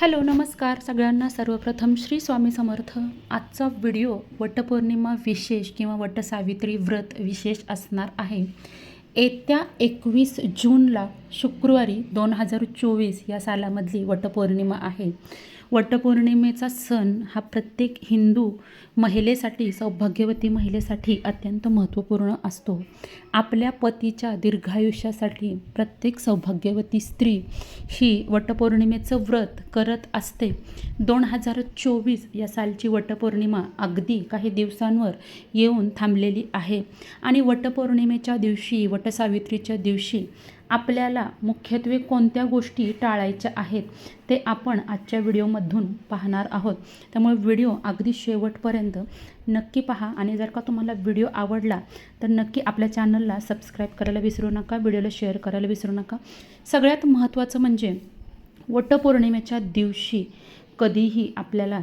Hello नमस्कार सगळ्यांना. सर्वप्रथम श्री स्वामी समर्थ. आजचा व्हिडिओ वटपौर्णिमा विशेष किंवा वटसावित्री व्रत विशेष असणार आहे. येत्या एकवीस जूनला शुक्रवारी दोन हजार चोवीस या सालामधली वटपौर्णिमा आहे. वटपौर्णिमेचा सण हा प्रत्येक हिंदू महिलेसाठी सौभाग्यवती महिलेसाठी अत्यंत महत्त्वपूर्ण असतो. आपल्या पतीच्या दीर्घायुष्यासाठी प्रत्येक सौभाग्यवती स्त्री ही वटपौर्णिमेचं व्रत करत असते. दोन हजार चोवीस या सालची वटपौर्णिमा अगदी काही दिवसांवर येऊन थांबलेली आहे आणि वटपौर्णिमेच्या दिवशी वटसावित्रीच्या दिवशी आपल्याला मुख्यत्वे कोणत्या गोष्टी टाळायच्या आहेत ते आपण आजच्या व्हिडिओमधून पाहणार आहोत. त्यामुळे व्हिडिओ अगदी शेवटपर्यंत नक्की पहा आणि जर का तुम्हाला व्हिडिओ आवडला तर नक्की आपल्या चॅनलला सबस्क्राईब करायला विसरू नका व्हिडिओला शेअर करायला विसरू नका. सगळ्यात महत्त्वाचं म्हणजे वटपौर्णिमेच्या दिवशी कधीही आपल्याला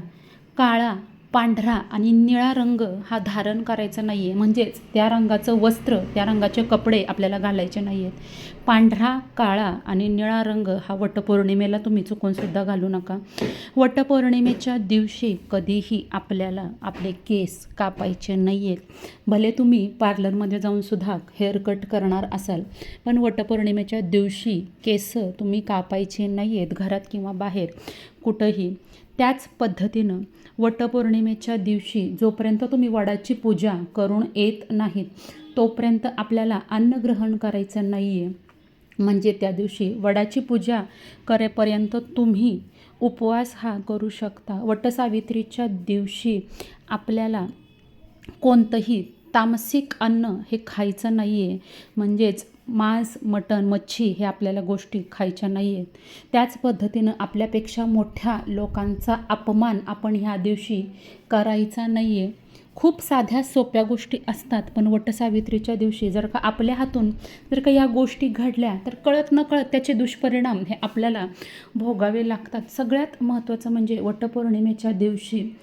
काळा पांढरा आणि निळा रंग हा धारण करायचा नाही आहे म्हणजेच त्या रंगाचं वस्त्र त्या रंगाचे कपडे आपल्याला घालायचे नाही आहेत पांढरा काळा आणि निळा रंग हा वटपौर्णिमेला तुम्ही चुकूनसुद्धा घालू नका. वटपौर्णिमेच्या दिवशी कधीही आपल्याला आपले केस कापायचे नाही आहेत भले तुम्ही पार्लरमध्ये जाऊनसुद्धा हेअर कट करणार असाल पण वटपौर्णिमेच्या दिवशी केस तुम्ही कापायचे नाही आहेत घरात किंवा बाहेर. कुठंही. त्याच पद्धतीनं वटपौर्णिमेच्या दिवशी जोपर्यंत तुम्ही वडाची पूजा करून येत नाहीत तोपर्यंत आपल्याला अन्न ग्रहण करायचं नाही आहे म्हणजे त्या दिवशी वडाची पूजा करेपर्यंत तुम्ही उपवास हा करू शकता. वटसावित्रीच्या दिवशी आपल्याला कोणतंही तामसिक अन्न हे खायचं नाही आहे म्हणजेच मांस मटण मच्छी हे आपल्याला गोष्टी खायच्या नाही आहेत त्याच पद्धतीनं आपल्यापेक्षा मोठ्या लोकांचा अपमान आपण ह्या दिवशी करायचा नाही आहे खूप साध्या सोप्या गोष्टी असतात पण वटसावित्रीच्या दिवशी जर का आपल्या हातून जर का या गोष्टी घडल्या तर कळत न कळत त्याचे दुष्परिणाम हे आपल्याला भोगावे लागतात. सगळ्यात महत्त्वाचं म्हणजे वटपौर्णिमेच्या दिवशी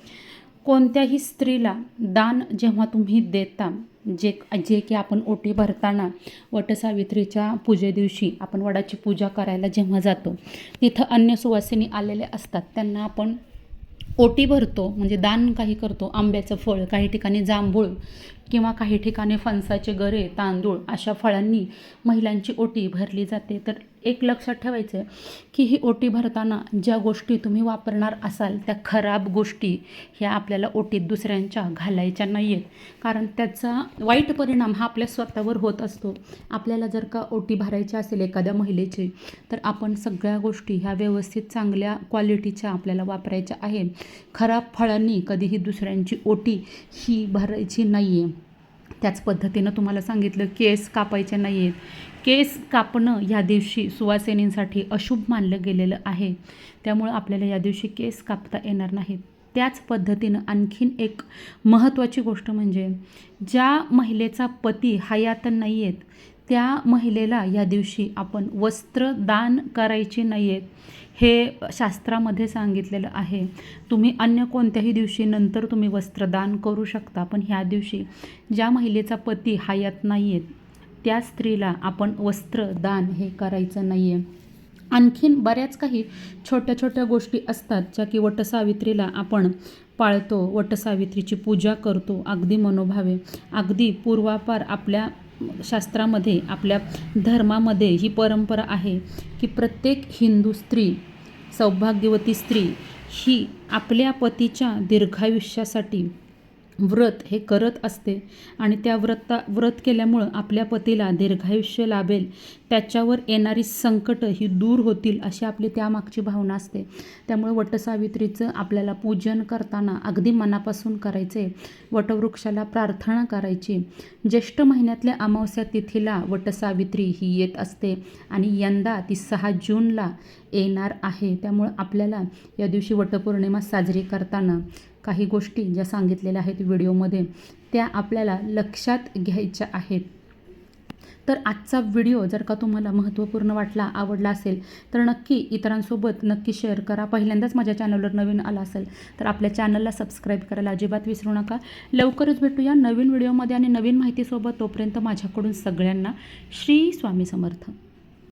कोणत्याही स्त्रीला दान जेव्हा तुम्ही देता जे जे की आपण ओटी भरताना वटसावित्रीच्या पूजे दिवशी आपण वडाची पूजा करायला जेव्हा जातो तिथं अन्य सुवासिनी आलेले असतात. त्यांना आपण ओटी भरतो म्हणजे दान काही करतो आंब्याचं फळ काही ठिकाणी जांभूळ किंवा काही ठिकाणी फणसाचे गरे तांदूळ अशा फळांनी महिलांची ओटी भरली जाते. तर एक लक्षात ठेवायचं आहे की ही ओटी भरताना ज्या गोष्टी तुम्ही वापरणार असाल त्या खराब गोष्टी ह्या आपल्याला ओटीत दुसऱ्यांच्या घालायच्या नाही आहेत कारण त्याचा वाईट परिणाम हा आपल्या स्वतःवर होत असतो. आपल्याला जर का ओटी भरायची असेल एखाद्या महिलेची तर आपण सगळ्या गोष्टी ह्या व्यवस्थित चांगल्या क्वालिटीच्या आपल्याला वापरायच्या आहे खराब फळांनी कधीही दुसऱ्यांची ओटी ही भरायची नाही आहे त्याच पद्धतीनं तुम्हाला सांगितलं केस कापायचे नाही आहेत केस कापणं ह्या दिवशी सुवासिनींसाठी अशुभ मानलं गेलेलं आहे. त्यामुळं आपल्याला या दिवशी केस कापता येणार नाहीत. त्याच पद्धतीनं आणखीन एक महत्त्वाची गोष्ट म्हणजे ज्या महिलेचा पती हयात नाही आहेत त्या महिलेला या दिवशी आपण वस्त्र दान करायचे नाही आहेत हे शास्त्रामध्ये सांगितलेलं आहे. तुम्ही अन्य कोणत्याही दिवशी नंतर तुम्ही वस्त्रदान करू शकता पण ह्या दिवशी ज्या महिलेचा पती हयात नाही आहेत त्या स्त्रीला आपण वस्त्रदान हे करायचं नाही आहे आणखीन बऱ्याच काही छोट्या छोट्या गोष्टी असतात ज्या की वटसावित्रीला आपण पाळतो. वटसावित्रीची पूजा करतो. अगदी मनोभावे. अगदी पूर्वापार आपल्या शास्त्रामध्ये आपल्या धर्मामध्ये ही परंपरा आहे की प्रत्येक हिंदू स्त्री सौभाग्यवती स्त्री ही आपल्या पतीच्या दीर्घायुष्यासाठी व्रत हे करत असते. आणि त्या व्रता व्रत केल्यामुळं आपल्या पतीला दीर्घायुष्य लाभेल. त्याच्यावर येणारी संकटं ही दूर होतील अशी आपली त्यामागची भावना असते. त्यामुळे वटसावित्रीचं आपल्याला पूजन करताना अगदी मनापासून करायचे. वटवृक्षाला प्रार्थना करायची. ज्येष्ठ महिन्यातल्या अमावस्या तिथीला वटसावित्री ही येत असते. आणि यंदा ती सहा जूनला येणार आहे. त्यामुळं आपल्याला या दिवशी वटपौर्णिमा साजरी करताना काही गोष्टी ज्या सांगितलेल्या आहेत व्हिडिओमध्ये त्या आपल्याला लक्षात घ्यायच्या आहेत. तर आजचा व्हिडिओ जर का तुम्हाला महत्त्वपूर्ण वाटला आवडला असेल तर नक्की इतरांसोबत नक्की शेअर करा. पहिल्यांदाच माझ्या चॅनलवर नवीन आला असेल तर आपल्या चॅनलला सबस्क्राईब करायला अजिबात विसरू नका. लवकरच भेटूया नवीन व्हिडिओमध्ये आणि नवीन माहितीसोबत. तोपर्यंत माझ्याकडून सगळ्यांना श्री स्वामी समर्थ.